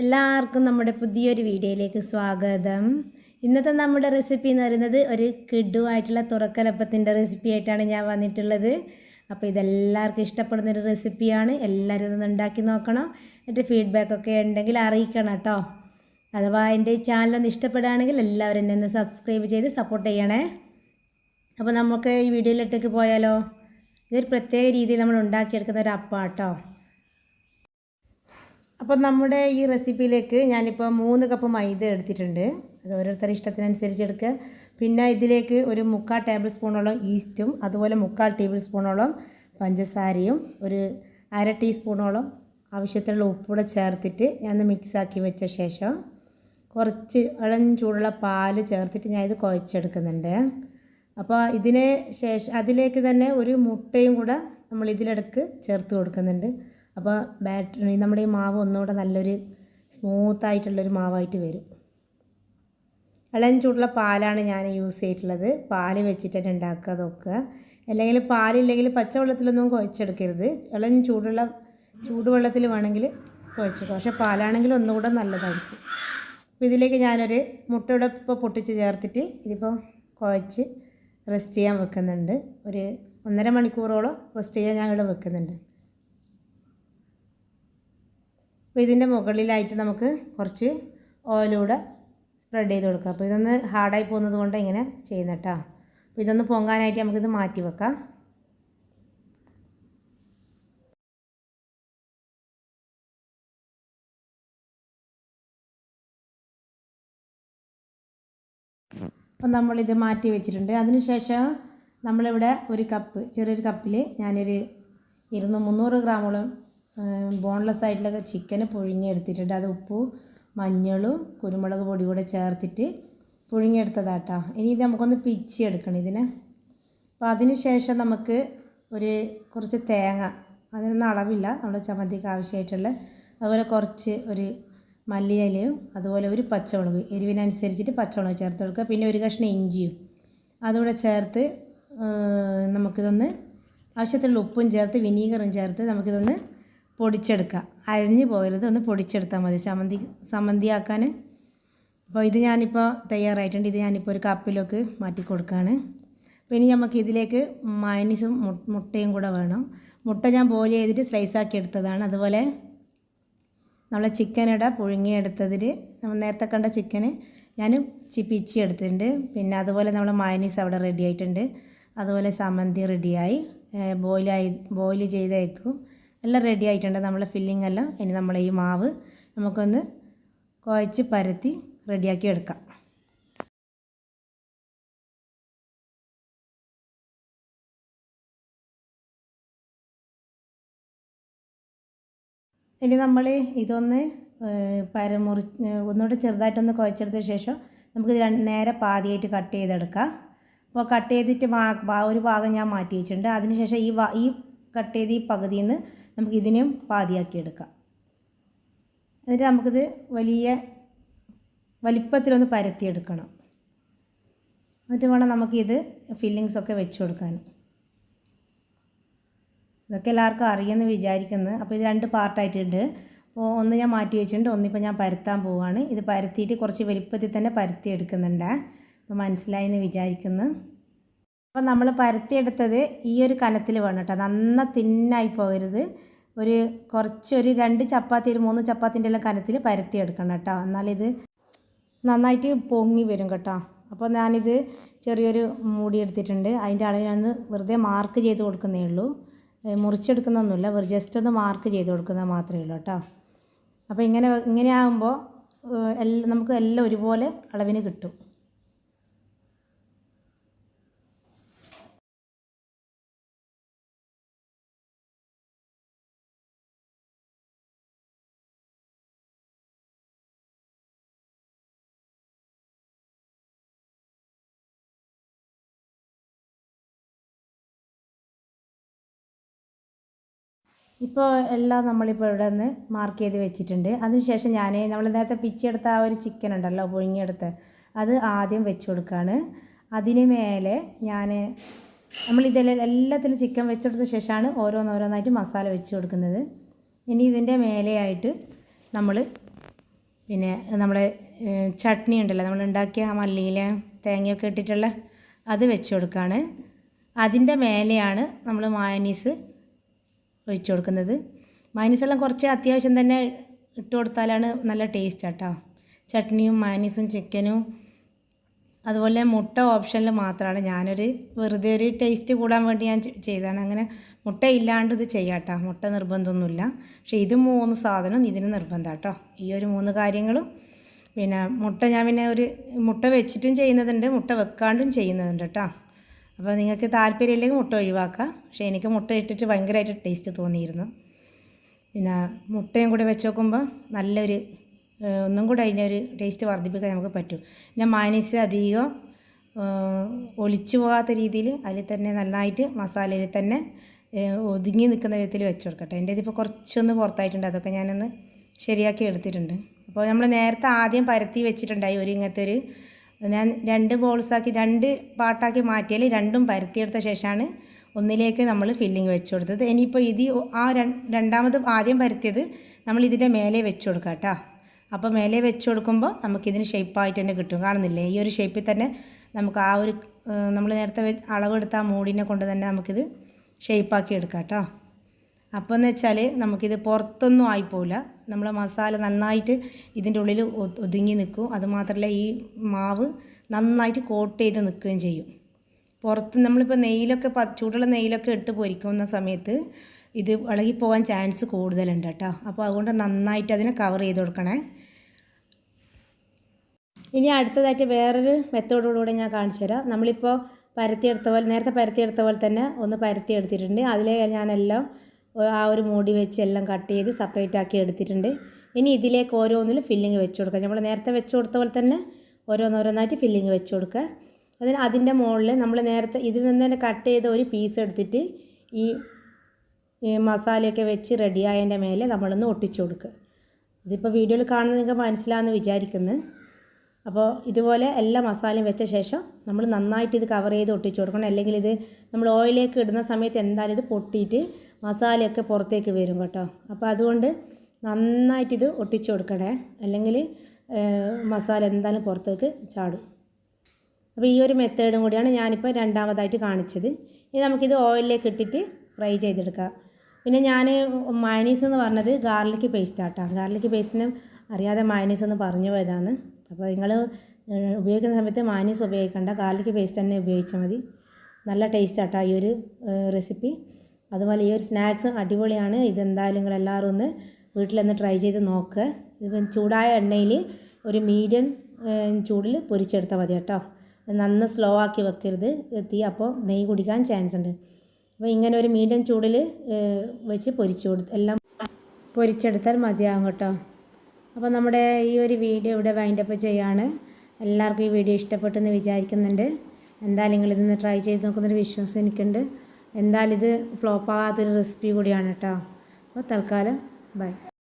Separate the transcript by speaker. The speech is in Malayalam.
Speaker 1: എല്ലാവർക്കും നമ്മുടെ പുതിയൊരു വീഡിയോയിലേക്ക് സ്വാഗതം. ഇന്നത്തെ നമ്മുടെ റെസിപ്പി എന്ന് പറയുന്നത് ഒരു കിഡുവായിട്ടുള്ള തുറക്കലപ്പത്തിന്റെ റെസിപ്പി ആയിട്ടാണ് ഞാൻ വന്നിട്ടുള്ളത്. അപ്പോൾ ഇതെല്ലാവർക്കും ഇഷ്ടപ്പെടുന്ന ഒരു റെസിപ്പിയാണ് എല്ലാവരും ഇതൊന്ന് ഉണ്ടാക്കി നോക്കണം. എന്നിട്ട് ഫീഡ്ബാക്ക് ഒക്കെ ഉണ്ടെങ്കിൽ അറിയിക്കണം കേട്ടോ. അഥവാ എന്റെ ഈ ചാനലൊന്ന് ഇഷ്ടപ്പെടുകയാണെങ്കിൽ എല്ലാവരും എന്നെ ഒന്ന് സബ്സ്ക്രൈബ് ചെയ്ത് സപ്പോർട്ട് ചെയ്യണേ. അപ്പോൾ നമുക്ക് ഈ വീഡിയോയിലിട്ടേക്ക് പോയാലോ? ഇതൊരു പ്രത്യേക രീതിയിൽ നമ്മൾ ഉണ്ടാക്കിയെടുക്കുന്ന ഒരു അപ്പാട്ടോ. അപ്പോൾ നമ്മുടെ ഈ റെസിപ്പിയിലേക്ക് ഞാനിപ്പോൾ മൂന്ന് കപ്പ് മൈദ എടുത്തിട്ടുണ്ട്. അത് ഓരോരുത്തരുടെ ഇഷ്ടത്തിനനുസരിച്ച് എടുക്കുക. പിന്നെ ഇതിലേക്ക് ഒരു മുക്കാൽ ടേബിൾ സ്പൂണോളം ഈസ്റ്റും അതുപോലെ മുക്കാൽ ടേബിൾ സ്പൂണോളം പഞ്ചസാരയും ഒരു അര ടീസ്പൂണോളം ആവശ്യത്തിനുള്ള ഉപ്പൂടെ ചേർത്തിട്ട് ഞാൻ മിക്സാക്കി വെച്ച ശേഷം കുറച്ച് ഇളം ചൂടുള്ള പാൽ ചേർത്തിട്ട് ഞാൻ ഇത് കുഴച്ചെടുക്കുന്നുണ്ട്. അപ്പോൾ ഇതിന് ശേഷം അതിലേക്ക് തന്നെ ഒരു മുട്ടയും കൂടെ നമ്മൾ ഇതിലിടക്ക് ചേർത്ത് കൊടുക്കുന്നുണ്ട്. അപ്പോൾ ബാറ്ററി നമ്മുടെ ഈ മാവ് ഒന്നുകൂടെ നല്ലൊരു സ്മൂത്തായിട്ടുള്ളൊരു മാവായിട്ട് വരും. ഇളം ചൂടുള്ള പാലാണ് ഞാൻ യൂസ് ചെയ്തിട്ടുള്ളത്. പാൽ വെച്ചിട്ടാണ് ഉണ്ടാക്കുക അതൊക്കെ. അല്ലെങ്കിൽ പാലില്ലെങ്കിൽ പച്ചവെള്ളത്തിലൊന്നും കുഴച്ചെടുക്കരുത്. ഇളം ചൂടുള്ള ചൂടുവെള്ളത്തിൽ വേണമെങ്കിൽ കുഴച്ചെടുക്കുക പക്ഷേ പാലാണെങ്കിൽ ഒന്നുകൂടെ നല്ലതായിരിക്കും. അപ്പോൾ ഇതിലേക്ക് ഞാനൊരു മുട്ടയുടെ ഇപ്പോൾ പൊട്ടിച്ച് ചേർത്തിട്ട് ഇതിപ്പോൾ കുഴച്ച് റെസ്റ്റ് ചെയ്യാൻ വെക്കുന്നുണ്ട്. ഒരു ഒന്നര മണിക്കൂറോളം റെസ്റ്റ് ചെയ്യാൻ ഞാൻ ഇവിടെ വെക്കുന്നുണ്ട്. അപ്പോൾ ഇതിന്റെ മുകളിലായിട്ട് നമുക്ക് കുറച്ച് ഓയിലൂടെ സ്പ്രെഡ് ചെയ്ത് കൊടുക്കുക അപ്പോൾ ഇതൊന്ന് ഹാർഡായി പോകുന്നത് കൊണ്ട് ഇങ്ങനെ ചെയ്യുന്ന കേട്ടോ അപ്പോൾ ഇതൊന്ന് പൊങ്ങാനായിട്ട് നമുക്കിത് മാറ്റി വെക്കാം. അപ്പം നമ്മളിത് മാറ്റി വെച്ചിട്ടുണ്ട്. അതിനുശേഷം നമ്മളിവിടെ ഒരു കപ്പ് ചെറിയൊരു കപ്പിൽ ഞാനൊരു ഇരുന്ന് മുന്നൂറ് ഗ്രാമോളം ബോൺലെസ് ആയിട്ടുള്ള ചിക്കൻ പുഴുങ്ങിയെടുത്തിട്ടുണ്ട്. അത് ഉപ്പും മഞ്ഞളും കുരുമുളക് പൊടി കൂടെ ചേർത്തിട്ട് പുഴുങ്ങിയെടുത്തതാട്ടോ. ഇനി ഇത് നമുക്കൊന്ന് പിച്ചിയെടുക്കണം ഇതിനെ. അപ്പോൾ അതിന് ശേഷം നമുക്ക് ഒരു കുറച്ച് തേങ്ങ അതിനൊന്നും അളവില്ല. നമ്മുടെ ചമ്മന്തിക്ക് ആവശ്യമായിട്ടുള്ള അതുപോലെ കുറച്ച് ഒരു മല്ലിയിലയും അതുപോലെ ഒരു പച്ചമുളക് എരിവിനനുസരിച്ചിട്ട് പച്ചമുളക് ചേർത്ത് കൊടുക്കുക. പിന്നെ ഒരു കഷ്ണം ഇഞ്ചിയും അതുകൂടെ ചേർത്ത് നമുക്കിതൊന്ന് ആവശ്യത്തിനുള്ള ഉപ്പും ചേർത്ത് വിനീഗറും ചേർത്ത് നമുക്കിതൊന്ന് പൊടിച്ചെടുക്കാം അരിഞ്ഞ് പോകരുത്. ഒന്ന് പൊടിച്ചെടുത്താൽ മതി. ചമ്മന്തി ചമ്മന്തിയാക്കാൻ അപ്പോൾ ഇത് ഞാനിപ്പോൾ തയ്യാറായിട്ടുണ്ട്. ഇത് ഞാനിപ്പോൾ ഒരു കപ്പിലേക്ക് മാറ്റി കൊടുക്കുകയാണ്. അപ്പോൾ ഇനി നമുക്ക് ഇതിലേക്ക് മയനീസും മുട്ടയും കൂടെ വേണം. മുട്ട ഞാൻ ബോയിൽ ചെയ്തിട്ട് സ്ലൈസാക്കി എടുത്തതാണ്. അതുപോലെ നമ്മളെ ചിക്കനിടെ പുഴുങ്ങിയെടുത്തതിൽ നമ്മൾ നേരത്തെ കണ്ട ചിക്കന് ഞാൻ ചിപ്പിച്ചി എടുത്തിട്ടുണ്ട്. പിന്നെ അതുപോലെ നമ്മൾ മയനീസ് അവിടെ റെഡി ആയിട്ടുണ്ട്. അതുപോലെ സമന്തി റെഡിയായി ബോയിലായി ബോയിൽ ചെയ്തേക്കും. എല്ലാം റെഡി ആയിട്ടുണ്ട്. നമ്മളെ ഫില്ലിംഗ് എല്ലാം. ഇനി നമ്മൾ ഈ മാവ് നമുക്കൊന്ന് കുഴച്ച് പരത്തി റെഡിയാക്കി എടുക്കാം. ഇനി നമ്മൾ ഇതൊന്ന് പരമുറി ഒന്നുകൂടെ ചെറുതായിട്ടൊന്ന് കുഴച്ചെടുത്ത ശേഷം നമുക്ക് നേരെ പാതിയായിട്ട് കട്ട് ചെയ്തെടുക്കാം. അപ്പോൾ കട്ട് ചെയ്തിട്ട് ഒരു ഭാഗം ഞാൻ മാറ്റി വെച്ചിട്ടുണ്ട്. അതിനുശേഷം ഈ ഈ കട്ട് ചെയ്ത് ഈ പകുതിയിൽ നിന്ന് നമുക്ക് ഇതിനെയും പാതിയാക്കി എടുക്കാം എന്നിട്ട് നമുക്കിത് വലിയ വലിപ്പത്തിലൊന്ന് പരത്തിയെടുക്കണം. എന്നിട്ട് വേണം നമുക്കിത് ഫില്ലിങ്സൊക്കെ വെച്ച് കൊടുക്കാൻ. ഇതൊക്കെ എല്ലാവർക്കും അറിയുമെന്ന് വിചാരിക്കുന്നു. അപ്പോൾ ഇത് രണ്ട് പാർട്ടായിട്ടുണ്ട്. അപ്പോൾ ഒന്ന് ഞാൻ മാറ്റി വെച്ചിട്ടുണ്ട് ഒന്നിപ്പോൾ ഞാൻ പരത്താൻ പോവുകയാണ് ഇത് പരത്തിയിട്ട് കുറച്ച് വലിപ്പത്തിൽ തന്നെ പരത്തി എടുക്കുന്നുണ്ട് അപ്പോൾ മനസ്സിലായി എന്ന് വിചാരിക്കുന്നു. അപ്പോൾ നമ്മൾ പരത്തിയെടുത്തത് ഈ ഒരു കനത്തിൽ വേണം കേട്ടോ. നന്ന തിന്നായി പോകരുത്. ഒരു കുറച്ച് ഒരു രണ്ട് ചപ്പാത്തി ഒരു മൂന്ന് ചപ്പാത്തിന്റെ എല്ലാം കനത്തിൽ പരത്തിയെടുക്കണം കേട്ടോ. എന്നാലിത് നന്നായിട്ട് പൊങ്ങി വരും കേട്ടോ. അപ്പോൾ ഞാനിത് ചെറിയൊരു മൂടി എടുത്തിട്ടുണ്ട്. അതിന്റെ അളവിനൊന്ന് വെറുതെ മാർക്ക് ചെയ്ത് കൊടുക്കുന്നേ ഉള്ളൂ. മുറിച്ചെടുക്കുന്നൊന്നുമില്ല. വെറുതെ ജസ്റ്റ് ഒന്ന് മാർക്ക് ചെയ്ത് കൊടുക്കുന്നത് മാത്രമേ ഉള്ളൂ കേട്ടോ. അപ്പോൾ ഇങ്ങനെ ഇങ്ങനെ ആകുമ്പോൾ എല്ലാം നമുക്ക് എല്ലാം ഒരുപോലെ അളവിന് കിട്ടും. ഇപ്പോൾ എല്ലാം നമ്മളിപ്പോൾ ഇവിടെ നിന്ന് മാർക്ക് ചെയ്ത് വെച്ചിട്ടുണ്ട്. അതിനുശേഷം ഞാൻ നമ്മൾ നേരത്തെ പിച്ചെടുത്ത ആ ഒരു ചിക്കൻ ഉണ്ടല്ലോ പുഴുങ്ങിയെടുത്ത് അത് ആദ്യം വെച്ച് കൊടുക്കുകയാണ് അതിന് മേലെ ഞാൻ നമ്മൾ എല്ലാത്തിനും ചിക്കൻ വെച്ചെടുത്ത ശേഷമാണ് ഓരോന്നോരോന്നായിട്ട് മസാല വെച്ച് കൊടുക്കുന്നത്. ഇനി ഇതിന്റെ മേലെയായിട്ട് നമ്മൾ പിന്നെ നമ്മുടെ ചട്നി ഉണ്ടല്ലോ നമ്മൾ ഉണ്ടാക്കിയ ആ മല്ലിയില തേങ്ങയൊക്കെ ഇട്ടിട്ടുള്ള അത് വെച്ച് കൊടുക്കുകയാണ് അതിന്റെ മേലെയാണ് നമ്മൾ മായനീസ് ഒഴിച്ചു കൊടുക്കുന്നത്. മയനീസെല്ലാം കുറച്ച് അത്യാവശ്യം തന്നെ ഇട്ട് കൊടുത്താലാണ് നല്ല ടേസ്റ്റ് കേട്ടോ ചട്നിയും മയനീസും ചിക്കനും അതുപോലെ മുട്ട ഓപ്ഷനിൽ മാത്രമാണ് ഞാനൊരു വെറുതെ ഒരു ടേസ്റ്റ് കൂടാൻ വേണ്ടി ഞാൻ ചെയ്തതാണ്. അങ്ങനെ മുട്ട ഇല്ലാണ്ട് ഇത് ചെയ്യാട്ടോ. മുട്ട നിർബന്ധമൊന്നുമില്ല. പക്ഷേ ഇത് മൂന്ന് സാധനവും ഇതിന് നിർബന്ധം കേട്ടോ ഈ ഒരു മൂന്ന് കാര്യങ്ങളും. പിന്നെ മുട്ട ഞാൻ പിന്നെ ഒരു മുട്ട വെച്ചിട്ടും ചെയ്യുന്നതുണ്ട് മുട്ട വെക്കാണ്ടും ചെയ്യുന്നതുണ്ട് കേട്ടോ അപ്പോൾ നിങ്ങൾക്ക് താല്പര്യമില്ലെങ്കിൽ മുട്ട ഒഴിവാക്കാം. പക്ഷേ എനിക്ക് മുട്ട ഇട്ടിട്ട് ഭയങ്കരമായിട്ട് ടേസ്റ്റ് തോന്നിയിരുന്നു. പിന്നെ മുട്ടയും കൂടെ വെച്ച് നോക്കുമ്പോൾ നല്ലൊരു ഒന്നും കൂടെ അതിന്റെ ഒരു ടേസ്റ്റ് വർദ്ധിപ്പിക്കാൻ നമുക്ക് പറ്റും. പിന്നെ മയനീസ് അധികം ഒലിച്ചു പോകാത്ത രീതിയിൽ അതിൽ തന്നെ നന്നായിട്ട് മസാലയിൽ തന്നെ ഒതുങ്ങി നിൽക്കുന്ന വിധത്തിൽ വെച്ച് കൊടുക്കട്ടെ. എന്റെ ഇതിപ്പോൾ കുറച്ചൊന്ന് പുറത്തായിട്ടുണ്ട്. അതൊക്കെ ഞാനൊന്ന് ശരിയാക്കി എടുത്തിട്ടുണ്ട്. അപ്പോൾ നമ്മൾ നേരത്തെ ആദ്യം പരത്തി വെച്ചിട്ടുണ്ടായി ഒരു ഇങ്ങനത്തെ ഒരു ഞാൻ രണ്ട് ബോൾസാക്കി രണ്ട് പാട്ടാക്കി മാറ്റിയാൽ രണ്ടും പരത്തിയെടുത്ത ശേഷമാണ് ഒന്നിലേക്ക് നമ്മൾ ഫില്ലിങ് വെച്ച് കൊടുത്തത്. ഇനിയിപ്പോൾ ഇത് ആ രണ്ടാമത് ആദ്യം പരത്തിയത് നമ്മൾ ഇതിന്റെ മേലെ വെച്ച് കൊടുക്കാം കേട്ടോ അപ്പോൾ മേലെ വെച്ച് കൊടുക്കുമ്പോൾ നമുക്കിതിന് ഷേപ്പായിട്ട് തന്നെ കിട്ടും. കാണുന്നില്ലേ? ഈ ഒരു ഷേപ്പിൽ തന്നെ നമുക്ക് ആ ഒരു നമ്മൾ നേരത്തെ അളവെടുത്ത ആ മൂടിനെ കൊണ്ട് തന്നെ നമുക്കിത് ഷേപ്പാക്കി എടുക്കാം കേട്ടോ അപ്പോൾ എന്ന് വെച്ചാൽ നമുക്കിത് പുറത്തൊന്നും ആയിപ്പോവില്ല. നമ്മൾ മസാല നന്നായിട്ട് ഇതിന്റെ ഉള്ളിൽ ഒതുങ്ങി നിൽക്കും അതുമാത്രമല്ല ഈ മാവ് നന്നായിട്ട് കോട്ട് ചെയ്ത് നിൽക്കുകയും ചെയ്യും. പുറത്ത് നമ്മളിപ്പോൾ നെയ്യിലൊക്കെ ചൂടുള്ള നെയ്യിലൊക്കെ ഇട്ട് പൊരിക്കുന്ന സമയത്ത് ഇത് ഇളകിപ്പോകാൻ ചാൻസ് കൂടുതലുണ്ട് കേട്ടോ അപ്പോൾ അതുകൊണ്ട് നന്നായിട്ട് അതിനെ കവർ ചെയ്ത് കൊടുക്കണേ. ഇനി അടുത്തതായിട്ട് വേറൊരു മെത്തേഡോടുകൂടെ ഞാൻ കാണിച്ചു തരാം. നമ്മളിപ്പോൾ പരത്തിയെടുത്ത പോലെ നേരത്തെ പരത്തിയെടുത്ത പോലെ തന്നെ ഒന്ന് പരത്തിയെടുത്തിട്ടുണ്ട് അതിലേ ഞാനെല്ലാം ആ ഒരു മൂടി വെച്ച് എല്ലാം കട്ട് ചെയ്ത് സെപ്പറേറ്റ് ആക്കി എടുത്തിട്ടുണ്ട്. ഇനി ഇതിലേക്ക് ഓരോന്നിലും ഫില്ലിങ് വെച്ച് കൊടുക്കുക. നമ്മൾ നേരത്തെ വെച്ച് കൊടുത്ത പോലെ തന്നെ ഓരോന്നോരോന്നായിട്ട് ഫില്ലിങ് വെച്ച് കൊടുക്കുക. അതിന് അതിന്റെ മുകളിൽ നമ്മൾ നേരത്തെ ഇതിൽ നിന്ന് തന്നെ കട്ട് ചെയ്ത ഒരു പീസ് എടുത്തിട്ട് ഈ മസാലയൊക്കെ വെച്ച് റെഡിയായതിന്റെ മേലെ നമ്മളൊന്ന് ഒട്ടിച്ചു കൊടുക്കുക. ഇതിപ്പോൾ വീഡിയോയിൽ കാണുന്നത് നിങ്ങൾക്ക് മനസ്സിലാമെന്ന് വിചാരിക്കുന്നു. അപ്പോൾ ഇതുപോലെ എല്ലാ മസാലയും വെച്ച ശേഷം നമ്മൾ നന്നായിട്ട് ഇത് കവർ ചെയ്ത് ഒട്ടിച്ചു കൊടുക്കണം. അല്ലെങ്കിൽ ഇത് നമ്മൾ ഓയിലേക്ക് ഇടുന്ന സമയത്ത് എന്തായാലും ഇത് പൊട്ടിയിട്ട് മസാലയൊക്കെ പുറത്തേക്ക് വരും കേട്ടോ. അപ്പോൾ അതുകൊണ്ട് നന്നായിട്ടിത് ഒട്ടിച്ചു കൊടുക്കണേ. അല്ലെങ്കിൽ മസാല എന്തായാലും പുറത്തേക്ക് ചാടും. അപ്പോൾ ഈ ഒരു മെത്തേഡും കൂടിയാണ് ഞാനിപ്പോൾ രണ്ടാമതായിട്ട് കാണിച്ചത്. ഇനി നമുക്കിത് ഓയിലിലേക്ക് ഇട്ടിട്ട് ഫ്രൈ ചെയ്തെടുക്കാം. പിന്നെ ഞാൻ മയനീസ് എന്ന് പറഞ്ഞത് ഗാർലിക് പേസ്റ്റ് ആട്ടോ ഗാർലിക് പേസ്റ്റിന് അറിയാതെ മയനീസ് എന്ന് പറഞ്ഞു പോയതാണ്. അപ്പോൾ നിങ്ങൾ ഉപയോഗിക്കുന്ന സമയത്ത് മയനീസ് ഉപയോഗിക്കേണ്ട. ഗാർലിക് പേസ്റ്റ് തന്നെ ഉപയോഗിച്ചാൽ മതി. നല്ല ടേസ്റ്റ് ആട്ടോ ഈ ഒരു റെസിപ്പി. അതുപോലെ ഈ ഒരു സ്നാക്സ് അടിപൊളിയാണ്. ഇതെന്തായാലും നിങ്ങൾ എല്ലാവരും ഒന്ന് വീട്ടിലൊന്ന് ട്രൈ ചെയ്ത് നോക്കുക ഇത് ചൂടായ എണ്ണയിൽ ഒരു മീഡിയം ചൂടിൽ പൊരിച്ചെടുത്താൽ മതി കേട്ടോ. നന്ന് സ്ലോ ആക്കി വെക്കരുത്. തീ അപ്പോൾ നെയ്യ് കുടിക്കാൻ ചാൻസ് ഉണ്ട്. അപ്പോൾ ഇങ്ങനെ ഒരു മീഡിയം ചൂടിൽ വെച്ച് പൊരിച്ചു കൊടുത്ത് എല്ലാം പൊരിച്ചെടുത്താൽ മതിയാകും കേട്ടോ. അപ്പോൾ നമ്മുടെ ഈ ഒരു വീഡിയോ ഇവിടെ വൈൻഡപ്പ് ചെയ്യാണ്. എല്ലാവർക്കും ഈ വീഡിയോ ഇഷ്ടപ്പെട്ടെന്ന് വിചാരിക്കുന്നുണ്ട്. എന്തായാലും നിങ്ങളിതൊന്ന് ട്രൈ ചെയ്ത് നോക്കുന്നൊരു വിശ്വാസം എനിക്കുണ്ട്. എന്തായാലും ഇത് ഫ്ലോപ്പ് ആകാത്തൊരു റെസിപ്പി കൂടിയാണ് കേട്ടോ അപ്പോൾ തൽക്കാലം ബൈ